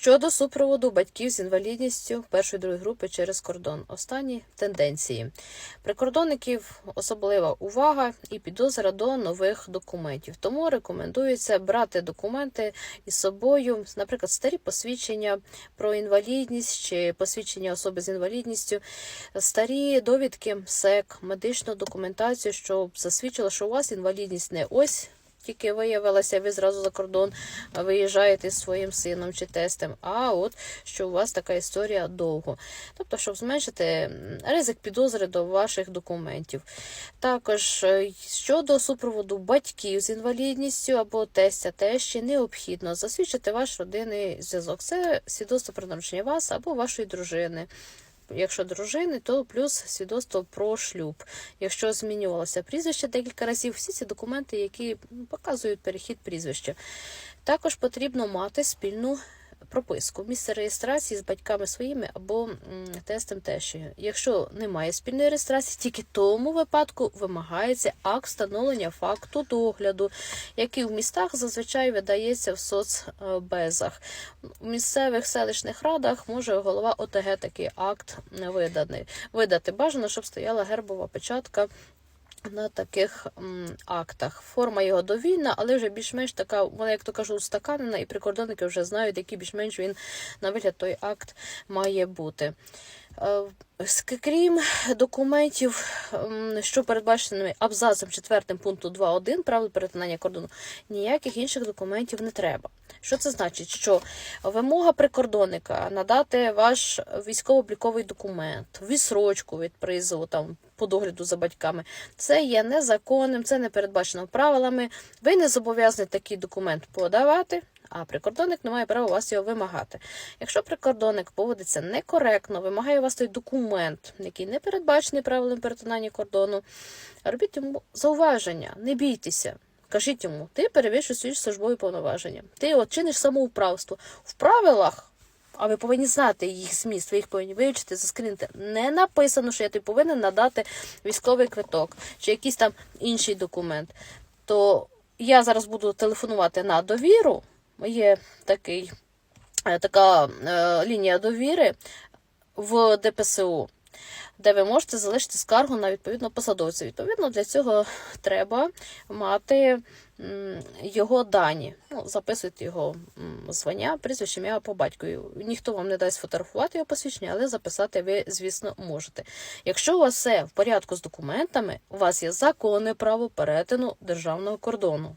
Щодо супроводу батьків з інвалідністю першої другої групи через кордон. Останні тенденції. Прикордонників особлива увага і підозра до нових документів. Тому рекомендується брати документи із собою, наприклад, старі посвідчення про інвалідність чи посвідчення особи з інвалідністю, старі довідки СЕК, медичну документацію, щоб засвідчило, що у вас інвалідність не ось тільки виявилася, ви зразу за кордон виїжджаєте зі своїм сином чи тестем, а от що у вас така історія довго. Тобто, щоб зменшити ризик підозри до ваших документів. Також е, щодо супроводу батьків з інвалідністю або тестя тещі, необхідно засвідчити ваш родинний зв'язок. Це свідоцтво про народження вас або вашої дружини. Якщо дружини, то плюс свідоцтво про шлюб. Якщо змінювалося прізвище декілька разів, всі ці документи, які показують перехід прізвища. Також потрібно мати спільну прописку, місце реєстрації з батьками своїми або м, тестем тещею. Якщо немає спільної реєстрації, тільки тому випадку вимагається акт встановлення факту догляду, який в містах зазвичай видається в соцбезах. У місцевих селищних радах може голова ОТГ такий акт видати. Бажано, щоб стояла гербова печатка на таких м, актах. Форма його довільна, але вже більш-менш така, вона, як то кажу, устаканена, і прикордонники вже знають, який більш-менш він на вигляд той акт має бути. Е, Крім документів, що передбаченими абзацем 4 пункту 2.1 правил перетинання кордону, ніяких інших документів не треба. Що це значить? Що вимога прикордонника надати ваш військово-обліковий документ, відсрочку від призову там по догляду за батьками, це є незаконним, це не передбачено правилами. Ви не зобов'язані такий документ подавати. А прикордонник не має права вас його вимагати. Якщо прикордонник поводиться некоректно, вимагає у вас той документ, який не передбачений правилами перетинання кордону, робіть йому зауваження, не бійтеся. Кажіть йому, ти перевищуєш свої службові повноваження. Ти от чиниш самоуправство. В правилах, а ви повинні знати їх зміст, ви їх повинні вивчити, заскрінити. Не написано, що я тобі повинен надати військовий квиток чи якийсь там інший документ. То я зараз буду телефонувати на довіру. Є такий, е, така е, лінія довіри в ДПСУ, де ви можете залишити скаргу на відповідного посадовця. Відповідно, для цього треба мати його дані. Ну, записуйте його звання, прізвище, ім'я по батькові. Ніхто вам не дасть фотографувати його посвідчення, але записати ви, звісно, можете. Якщо у вас все в порядку з документами, у вас є законне право перетину державного кордону.